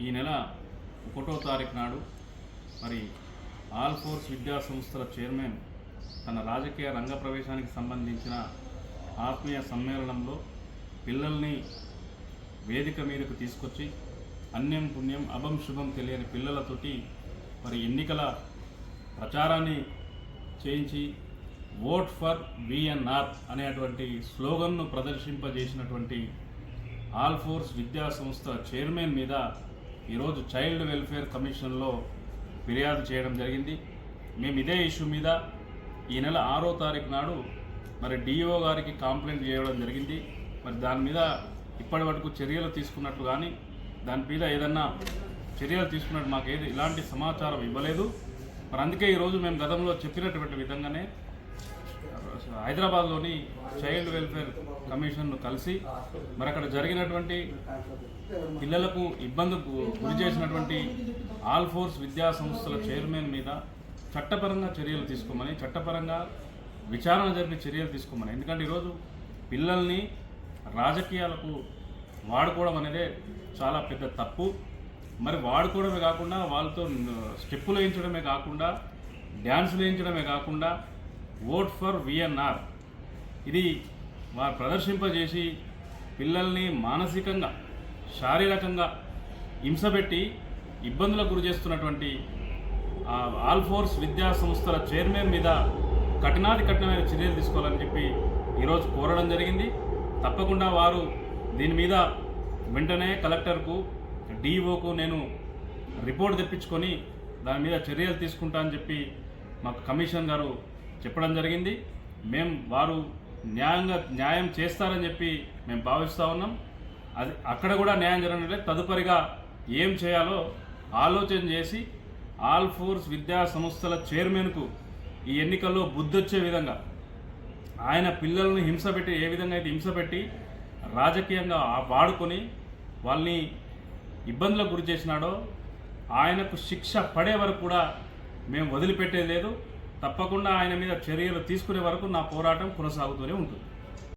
ఈ నెల ఒకటో తారీఖు నాడు మరి ఆల్ ఫోర్స్ విద్యా సంస్థల చైర్మన్ తన రాజకీయ రంగ ప్రవేశానికి సంబంధించిన ఆత్మీయ సమ్మేళనంలో పిల్లల్ని వేదిక మీదకు తీసుకొచ్చి అన్యం పుణ్యం అభం శుభం తెలియని పిల్లలతోటి మరి ఎన్నికల ప్రచారాన్ని చేయించి ఓట్ ఫర్ విఎన్ఆర్ అనేటువంటి స్లోగన్ను ప్రదర్శింపజేసినటువంటి ఆల్ ఫోర్స్ విద్యా సంస్థ చైర్మన్ మీద ఈరోజు చైల్డ్ వెల్ఫేర్ కమిషన్లో ఫిర్యాదు చేయడం జరిగింది. మేము ఇదే ఇష్యూ మీద ఈ నెల ఆరో తారీఖు నాడు మరి డిఓ గారికి కంప్లైంట్ చేయడం జరిగింది. మరి దాని మీద ఇప్పటి వరకు చర్యలు తీసుకున్నట్లు కానీ దాని మీద ఏదన్నా చర్యలు తీసుకున్నట్టు మాకు ఏది ఇలాంటి సమాచారం ఇవ్వలేదు. మరి అందుకే ఈరోజు మేము గతంలో చెప్పినటువంటి విధంగానే హైదరాబాద్లోని చైల్డ్ వెల్ఫేర్ కమిషన్ను కలిసి మరి అక్కడ జరిగినటువంటి పిల్లలకు ఇబ్బందుకు గురి చేసినటువంటి ఆల్ ఫోర్స్ విద్యా సంస్థల చైర్మన్ మీద చట్టపరంగా చర్యలు తీసుకోమని చట్టపరంగా విచారణ జరిపి చర్యలు తీసుకోమని. ఎందుకంటే ఈరోజు పిల్లల్ని రాజకీయాలకు వాడుకోవడం అనేది చాలా పెద్ద తప్పు. మరి వాడుకోవడమే కాకుండా వాళ్ళతో స్టెప్పులు వేయించడమే కాకుండా డ్యాన్స్లు వేయించడమే కాకుండా ఓట్ ఫర్ విఎన్ఆర్ ఇది వారు ప్రదర్శింపజేసి పిల్లల్ని మానసికంగా శారీరకంగా హింసపెట్టి ఇబ్బందులకు గురి చేస్తున్నటువంటి ఆల్ ఫోర్స్ విద్యా సంస్థల చైర్మన్ మీద కఠినాతి కఠినమైన చర్యలు తీసుకోవాలని చెప్పి ఈరోజు కోరడం జరిగింది. తప్పకుండా వారు దీని మీద వెంటనే కలెక్టర్కు డిఓకు నేను రిపోర్ట్ తెప్పించుకొని దాని మీద చర్యలు తీసుకుంటా అని చెప్పి మాకు కమిషన్ గారు చెప్పడం జరిగింది. మేము వారు న్యాయంగా న్యాయం చేస్తారని చెప్పి మేము భావిస్తూ ఉన్నాం. అది అక్కడ కూడా న్యాయం జరగడం లేదు తదుపరిగా ఏం చేయాలో ఆలోచన చేసి ఆల్ ఫోర్స్ విద్యా సంస్థల చైర్మన్కు ఈ ఎన్నికల్లో బుద్ధొచ్చే విధంగా ఆయన పిల్లల్ని హింస పెట్టి ఏ విధంగా అయితే హింస పెట్టి రాజకీయంగా వాడుకొని వాళ్ళని ఇబ్బందులకు గురి చేసినాడో ఆయనకు శిక్ష పడే వరకు కూడా మేము వదిలిపెట్టేది లేదు. తప్పకుండా ఆయన మీద చర్యలు తీసుకునే వరకు నా పోరాటం కొనసాగుతూనే ఉంటుంది.